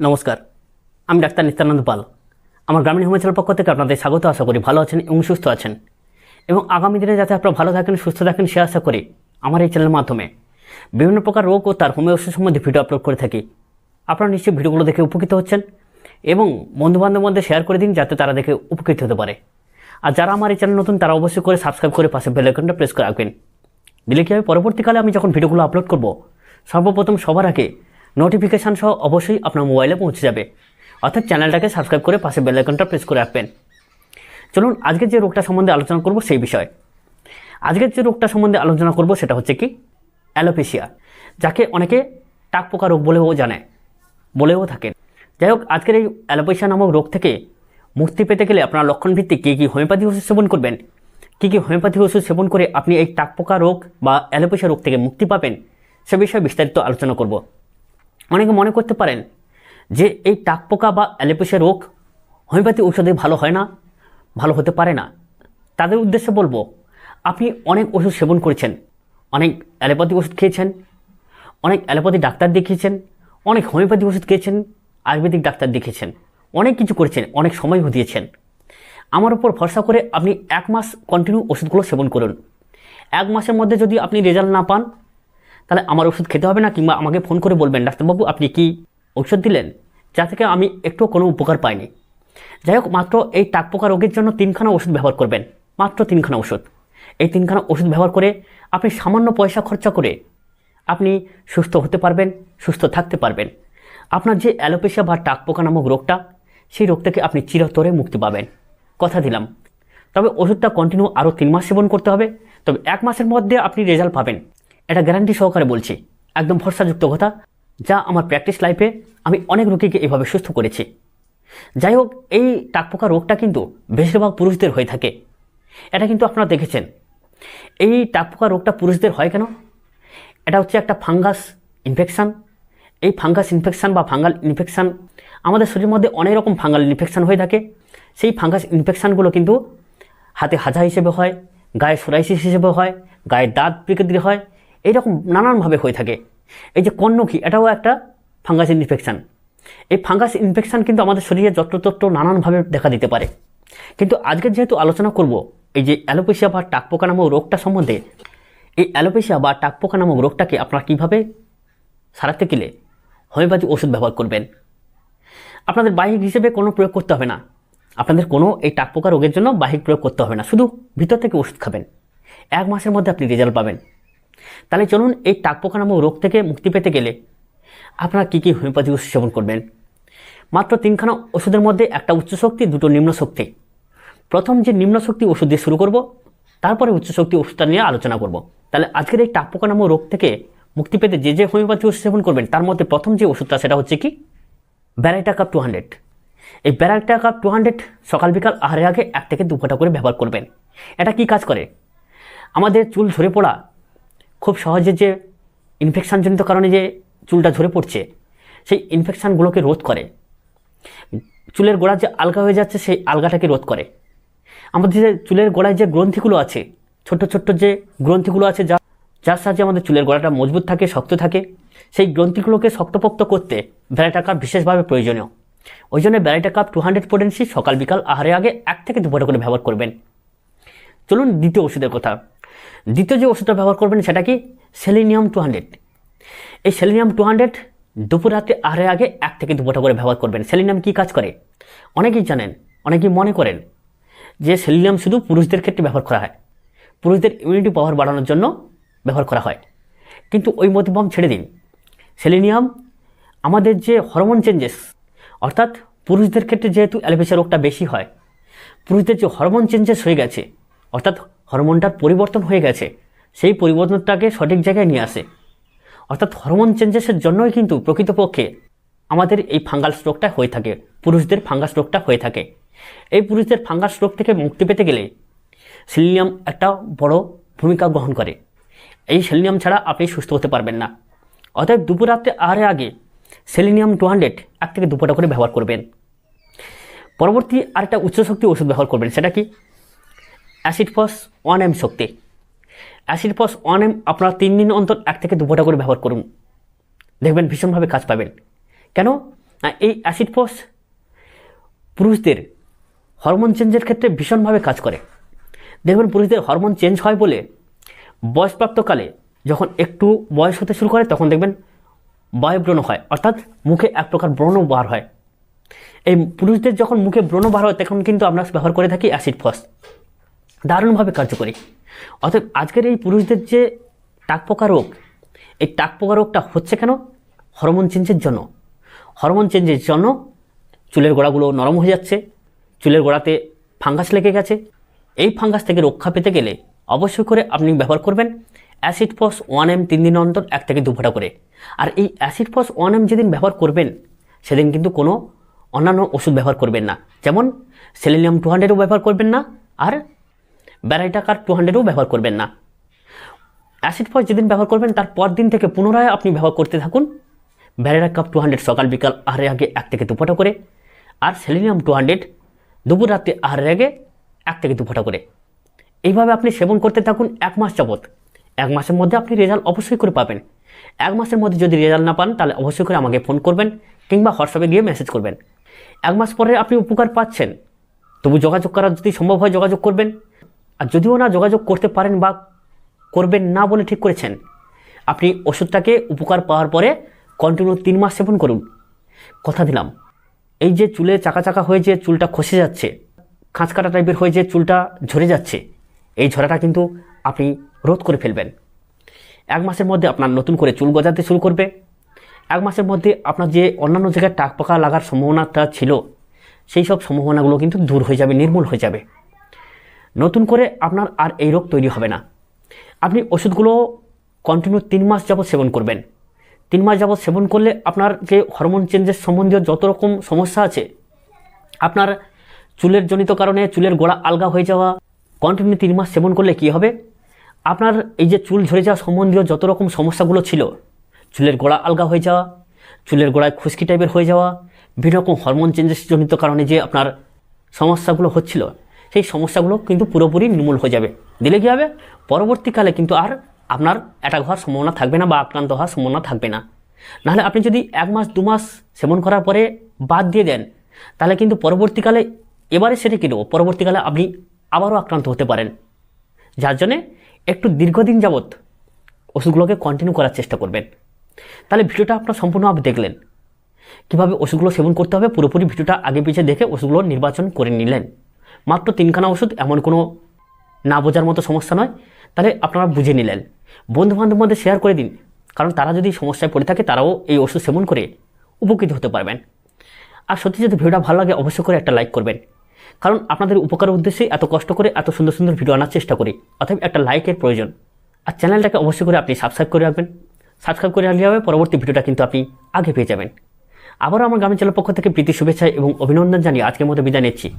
নমস্কার, আমি ডাক্তার নিত্যানন্দ পাল। আমার গ্রামীণ হিমাচলের পক্ষ থেকে আপনাদের স্বাগত, আশা করি ভালো আছেন এবং সুস্থ আছেন। এবং আগামী দিনে যাতে আপনারা ভালো থাকেন, সুস্থ থাকেন, সে আশা করি আমার এই চ্যানেলের মাধ্যমে বিভিন্ন প্রকার রোগ ও তার হোমিও ওষুধ সম্বন্ধে ভিডিও আপলোড করে থাকি। আপনারা নিশ্চয়ই ভিডিওগুলো দেখে উপকৃত হচ্ছেন এবং বন্ধুবান্ধবের মধ্যে শেয়ার করে দিন যাতে তারা দেখে উপকৃত হতে পারে। আর যারা আমার এই চ্যানেল নতুন, তারা অবশ্যই করে সাবস্ক্রাইব করে পাশে বেল আইকনটা প্রেস করে রাখবেন। দিলে কি হবে? পরবর্তীকালে আমি যখন ভিডিওগুলো আপলোড করব, সর্বপ্রথম সবার আগে নোটিফিকেশান সহ অবশ্যই আপনার মোবাইলে পৌঁছে যাবে। অর্থাৎ চ্যানেলটাকে সাবস্ক্রাইব করে পাশে বেল আইকনটা প্রেস করে রাখবেন। চলুন আজকে যে রোগটা সম্বন্ধে আলোচনা করব সেই বিষয়। আজকের যে রোগটা সম্বন্ধে আলোচনা করব সেটা হচ্ছে কি? অ্যালোপেশিয়া যাকে অনেকে টাক পোকা রোগ বলেও জানে, বলেও থাকেন। যাই হোক, আজকের এই অ্যালোপেশিয়া নামক রোগ থেকে মুক্তি পেতে গেলে আপনার লক্ষণভিত্তিক কী কী হোমিওপ্যাথি ওষুধ সেবন করবেন? কী কী হোমিওপ্যাথি ওষুধ সেবন করে আপনি এই টাক পোকা রোগ বা অ্যালোপেশিয়া রোগ থেকে মুক্তি পাবেন? সে বিষয়ে বিস্তারিত আলোচনা করব। অনেকে মনে করতে পারেন যে এই টাক পোকা বা অ্যালোপেশিয়া রোগ হোমিওপ্যাথি ঔষধে ভালো হয় না? ভালো হতে পারে না। তাদের উদ্দেশ্যে বলব, আপনি অনেক ওষুধ সেবন করেছেন, অনেক অ্যালোপ্যাথি ওষুধ খেয়েছেন, অনেক অ্যালোপ্যাথি ডাক্তার দেখিয়েছেন, অনেক হোমিওপ্যাথি ওষুধ খেয়েছেন, আয়ুর্বেদিক ডাক্তার দেখিয়েছেন, অনেক কিছু করেছেন, অনেক সময়ও দিয়েছেন আমার উপর ভরসা করে আপনি এক মাস কন্টিনিউ ওষুধগুলো সেবন করুন। এক মাসের মধ্যে যদি আপনি রেজাল্ট না পান তাহলে আমার ওষুধ খেতে হবে না কিংবা আমাকে ফোন করে বলবেন, ডাক্তারবাবু আপনি কি ঔষধ দিলেন? যা থেকে আমি একটু কোনো উপকার পাইনি। যাই হোক, মাত্র এই টাক পোকা রোগের জন্য তিনখানা ওষুধ ব্যবহার করবেন। মাত্র তিনখানা ওষুধ। এই তিনখানা ওষুধ ব্যবহার করে আপনি সামান্য পয়সা খরচা করে আপনি সুস্থ হতে পারবেন, সুস্থ থাকতে পারবেন। আপনার যে অ্যালোপেশিয়া বা টাক পোকা নামক রোগটা, সেই রোগ থেকে আপনি চিরতরে মুক্তি পাবেন। কথা দিলাম। তবে ওষুধটা কন্টিনিউ আরও তিন মাস সেবন করতে হবে। তবে এক মাসের মধ্যে আপনি রেজাল্ট পাবেন। এটা গ্যারান্টি সহকারে বলছি। একদম ভরসাযুক্ত কথা। যা আমার প্র্যাকটিস লাইফে আমি অনেক রোগীকে এভাবে সুস্থ করেছি। যাই হোক, এই টাকপোকা রোগটা কিন্তু বেশিরভাগ পুরুষদের হয়ে থাকে। এটা কিন্তু আপনারা দেখেছেন। এই টাকপোকা রোগটা পুরুষদের হয় কেন? এটা হচ্ছে একটা ফাঙ্গাস ইনফেকশান এই ফাঙ্গাস ইনফেকশান বা ফাঙ্গাল ইনফেকশান আমাদের শরীরের মধ্যে অনেক রকম ফাঙ্গাল ইনফেকশান হয়ে থাকে। সেই ফাঙ্গাস ইনফেকশানগুলো কিন্তু হাতে হাজা হিসেবে হয়, গায়ে সোরাইসিস হিসেবে হয়, গায়ে দাঁত বিকৃতি হয় এইরকম নানানভাবে হয়ে থাকে। এই যে কর্ণকি, এটাও একটা ফাঙ্গাস ইনফেকশান এই ফাঙ্গাস ইনফেকশান কিন্তু আমাদের শরীরে যত্রতত্র নানানভাবে দেখা দিতে পারে। কিন্তু আজকে যেহেতু আলোচনা করব, এই যে অ্যালোপেশিয়া বা টাকপোকা নামক রোগটা সম্বন্ধে, এই অ্যালোপেশিয়া বা টাকপোকা নামক রোগটাকে আপনারা কীভাবে সারাতে গেলে হোমিওপ্যাথি ওষুধ ব্যবহার করবেন? আপনাদের বাহিক হিসেবে কোনো প্রয়োগ করতে হবে না। আপনাদের কোনো এই টাকপোকা রোগের জন্য বাহিক প্রয়োগ করতে হবে না। শুধু ভিতর থেকে ওষুধ খাবেন। এক মাসের মধ্যে আপনি রেজাল্ট পাবেন। তাহলে চলুন এই টাকপোকা নামক রোগ থেকে মুক্তি পেতে গেলে আপনারা কী কী হোমিওপ্যাথি ওষুধ সেবন করবেন? মাত্র তিনখানা ওষুধের মধ্যে একটা উচ্চ শক্তি দুটো নিম্ন শক্তি প্রথম যে নিম্ন শক্তি ওষুধ দিয়ে শুরু করব, তারপরে উচ্চ শক্তি ওষুধটা নিয়ে আলোচনা করব। তাহলে আজকের এই টাকপোকা নামক রোগ থেকে মুক্তি পেতে যে যে হোমিওপ্যাথি ওষুধ সেবন করবেন, তার মধ্যে প্রথম যে ওষুধটা, সেটা হচ্ছে কি? Baryta carb two hundred. এই ব্যারাইটা কাপ টু হান্ড্রেড সকাল বিকাল আহারের আগে এক থেকে দু ফোঁটা করে ব্যবহার করবেন। এটা কি কাজ করে? আমাদের চুল ঝরে পড়া খুব সহজে যে ইনফেকশানজনিত কারণে যে চুলটা ঝরে পড়ছে, সেই ইনফেকশানগুলোকে রোধ করে। চুলের গোড়া যে আলগা হয়ে যাচ্ছে, সেই আলগাটাকে রোধ করে। আমাদের যে চুলের গোড়ায় যে গ্রন্থিগুলো আছে, ছোট্ট ছোট্ট যে গ্রন্থিগুলো আছে, যা, যার সাহায্যে আমাদের চুলের গোড়াটা মজবুত থাকে, শক্ত থাকে, সেই গ্রন্থিগুলোকে শক্তপোক্ত করতে ভ্যারাইটা কাপ বিশেষভাবে প্রয়োজনীয়। ওই জন্য baryta carb two hundred potency সকাল বিকাল আহারের আগে এক থেকে দু ফোঁটা করে ব্যবহার করবেন। চলুন দ্বিতীয় ওষুধের কথা। দ্বিতীয় যে ওষুধটা ব্যবহার করবেন সেটা কি? সেলিনিয়াম টু হান্ড্রেড এই সেলিনিয়াম টু হান্ড্রেড দুপুর রাতে আহারের আগে এক থেকে দু ফোঁটা করে ব্যবহার করবেন। সেলিনিয়াম কী কাজ করে? অনেকেই জানেন, অনেকেই মনে করেন যে সেলিনিয়াম শুধু পুরুষদের ক্ষেত্রে ব্যবহার করা হয়। পুরুষদের ইমিউনিটি পাওয়ার বাড়ানোর জন্য ব্যবহার করা হয়। কিন্তু ওই মতিভ্রম ছেড়ে দিন। সেলিনিয়াম আমাদের যে হরমোন চেঞ্জেস অর্থাৎ পুরুষদের ক্ষেত্রে যেহেতু অ্যালোপেশিয়া রোগটা বেশি হয়, পুরুষদের যে হরমোন চেঞ্জেস হয়ে গেছে, অর্থাৎ হরমোনটার পরিবর্তন হয়ে গেছে। সেই পরিবর্তনটাকে সঠিক জায়গায় নিয়ে আসে। অর্থাৎ হরমোন চেঞ্জেসের জন্যই কিন্তু প্রকৃতপক্ষে আমাদের এই ফাঙ্গাল স্ট্রোকটা হয়ে থাকে, পুরুষদের ফাঙ্গাস রোগটা হয়ে থাকে। এই পুরুষদের ফাঙ্গাস রোগ থেকে মুক্তি পেতে গেলে সিলিনিয়াম একটা বড় ভূমিকা গ্রহণ করে। এই সেলিনিয়াম ছাড়া আপনি সুস্থ হতে পারবেন না। অতএব দুপুর রাত্রে আহারে আগে সেলিনিয়াম টু হান্ড্রেড এক থেকে দুপুরটা করে ব্যবহার করবেন। পরবর্তী আরেকটা উচ্চ শক্তি ওষুধ ব্যবহার করবেন, সেটা কি? অ্যাসিড ফস ওয়ান এম শক্তি। অ্যাসিড ফস ওয়ান এম আপনারা তিন দিন অন্তর এক থেকে দু ফোঁটা করে ব্যবহার করুন। দেখবেন ভীষণভাবে কাজ পাবেন। কেন? এই অ্যাসিড ফস পুরুষদের হরমোন চেঞ্জের ক্ষেত্রে ভীষণভাবে কাজ করে। দেখবেন পুরুষদের হরমোন চেঞ্জ হয় বলে বয়সপ্রাপ্তকালে যখন একটু বয়স হতে শুরু করে তখন দেখবেন বায়ুব্রণ হয়, অর্থাৎ মুখে এক প্রকার ব্রণ বার হয়। এই পুরুষদের যখন মুখে ব্রণ বার হয় তখন কিন্তু আমরা ব্যবহার করে থাকি অ্যাসিড ফস। দারুণভাবে কার্যকরী। অতএব আজকের এই পুরুষদের যে টাকপোকা রোগ, এই টাকপোকা রোগটা হচ্ছে কেন? হরমোন চেঞ্জের জন্য। হরমোন চেঞ্জের জন্য চুলের গোড়াগুলো নরম হয়ে যাচ্ছে, চুলের গোড়াতে ফাঙ্গাস লেগে গেছে। এই ফাঙ্গাস থেকে রক্ষা পেতে গেলে অবশ্যই করে আপনি ব্যবহার করবেন অ্যাসিড ফস ওয়ান এম তিন দিন অন্তর এক থেকে দু ফোঁটা করে। আর এই অ্যাসিড ফস ওয়ান এম যেদিন ব্যবহার করবেন, সেদিন কিন্তু কোনো অন্যান্য ওষুধ ব্যবহার করবেন না। যেমন সেলেনিয়াম টু হান্ড্রেডও ব্যবহার করবেন না, আর ব্যারাইটাকার টু হান্ড্রেডও ব্যবহার করবেন না। অ্যাসিড ফস যেদিন ব্যবহার করবেন, তার পর দিন থেকে পুনরায় আপনি ব্যবহার করতে থাকুন। ব্যারেরা কাপ টু হান্ড্রেড সকাল বিকাল আহারের আগে এক থেকে দু করে আর সেলিনিয়াম টু হান্ড্রেড দুপুর রাত্রে আহারের আগে এক থেকে দু করে। এইভাবে আপনি সেবন করতে থাকুন এক মাস যাবত এক মাসের মধ্যে আপনি রেজাল্ট অবশ্যই করে পাবেন। এক মাসের মধ্যে যদি রেজাল্ট না পান, তাহলে অবশ্যই করে আমাকে ফোন করবেন কিংবা হোয়াটসঅ্যাপে গিয়ে মেসেজ করবেন। এক মাস পরে আপনি উপকার পাচ্ছেন। তবু যোগাযোগ করা যদি সম্ভব হয়, যোগাযোগ করবেন। আর যদিও না যোগাযোগ করতে পারেন বা করবেন না বলে ঠিক করেছেন, আপনি ওষুধটাকে উপকার পাওয়ার পরে কন্টিনিউ তিন মাস সেবন করুন। কথা দিলাম। এই যে চুলে চাকা চাকা হয়ে যে চুলটা খসে যাচ্ছে খাঁচকাটা টাইপের হয়ে যে চুলটা ঝরে যাচ্ছে, এই ঝরাটা কিন্তু আপনি রোধ করে ফেলবেন। এক মাসের মধ্যে আপনার নতুন করে চুল গজাতে শুরু করবে। এক মাসের মধ্যে আপনার যে অন্যান্য জায়গায় টাক পাকা লাগার সম্ভাবনাটা ছিল, সেই সব সম্ভাবনাগুলো কিন্তু দূর হয়ে যাবে, নির্মূল হয়ে যাবে। নতুন করে আপনার আর এই রোগ তৈরি হবে না। আপনি ওষুধগুলো কন্টিনিউ তিন মাস যাবৎ সেবন করবেন। তিন মাস যাবৎ সেবন করলে আপনার যে হরমোন চেঞ্জের সম্বন্ধীয় যত রকম সমস্যা আছে, আপনার চুলের জনিত কারণে চুলের গোড়া আলগা হয়ে যাওয়া কন্টিনিউ তিন মাস সেবন করলে কি হবে? আপনার এই যে চুল ঝরে যাওয়া সম্বন্ধীয় যত রকম সমস্যাগুলো ছিল, চুলের গোড়া আলগা হয়ে যাওয়া, চুলের গোড়ায় খুশকি টাইপের হয়ে যাওয়া, বিভিন্ন রকম হরমোন চেঞ্জেস জনিত কারণে যে আপনার সমস্যাগুলো হচ্ছিল সেই সমস্যাগুলো কিন্তু পুরোপুরি নির্মূল হয়ে যাবে। দিলে কী হবে? পরবর্তীকালে কিন্তু আর আপনার অ্যাটাক হওয়ার সম্ভাবনা থাকবে না বা আক্রান্ত হওয়ার সম্ভাবনা থাকবে না। নাহলে আপনি যদি এক মাস, দু মাস সেবন করার পরে বাদ দিয়ে দেন, তাহলে কিন্তু পরবর্তীকালে এবারে সেটা কিনব পরবর্তীকালে আপনি আবারও আক্রান্ত হতে পারেন। যার জন্যে একটু দীর্ঘদিন যাবৎ ওষুধগুলোকে কন্টিনিউ করার চেষ্টা করবেন। তাহলে ভিডিওটা আপনার সম্পূর্ণভাবে দেখলেন। কীভাবে ওষুধগুলো সেবন করতে হবে পুরোপুরি ভিডিওটা আগে পিছিয়ে দেখে ওষুধগুলো নির্বাচন করে নিলেন। মাত্র তিনখানা ওষুধ, এমন কোনো না বোঝার মতো সমস্যা নয়। তাহলে আপনারা বুঝে নিলেন। বন্ধু বান্ধব মধ্যে শেয়ার করে দিন। কারণ তারা যদি সমস্যায় পড়ে থাকে, তারাও এই ওষুধ সেবন করে উপকৃত হতে পারবেন। আর সত্যি যদি ভিডিওটা ভালো লাগে, অবশ্যই করে একটা লাইক করবেন। কারণ আপনাদের উপকারের উদ্দেশ্যে এত কষ্ট করে, এত সুন্দর সুন্দর ভিডিও আনার চেষ্টা করি। অতএব একটা লাইকের প্রয়োজন। আর চ্যানেলটাকে অবশ্যই করে আপনি সাবস্ক্রাইব করে রাখবেন। সাবস্ক্রাইব করে রাখলে হবে, পরবর্তী ভিডিওটা কিন্তু আপনি আগে পেয়ে যাবেন। আবারও আমার গ্রামের পক্ষ থেকে প্রীতি শুভেচ্ছা এবং অভিনন্দন জানিয়ে আজকের মতো বিদায় নিচ্ছি।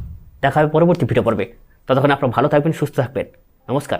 দেখা হবে পরবর্তী ভিডিও পর্বে। ততক্ষণ আপনারা ভালো থাকবেন সুস্থ থাকবেন। নমস্কার।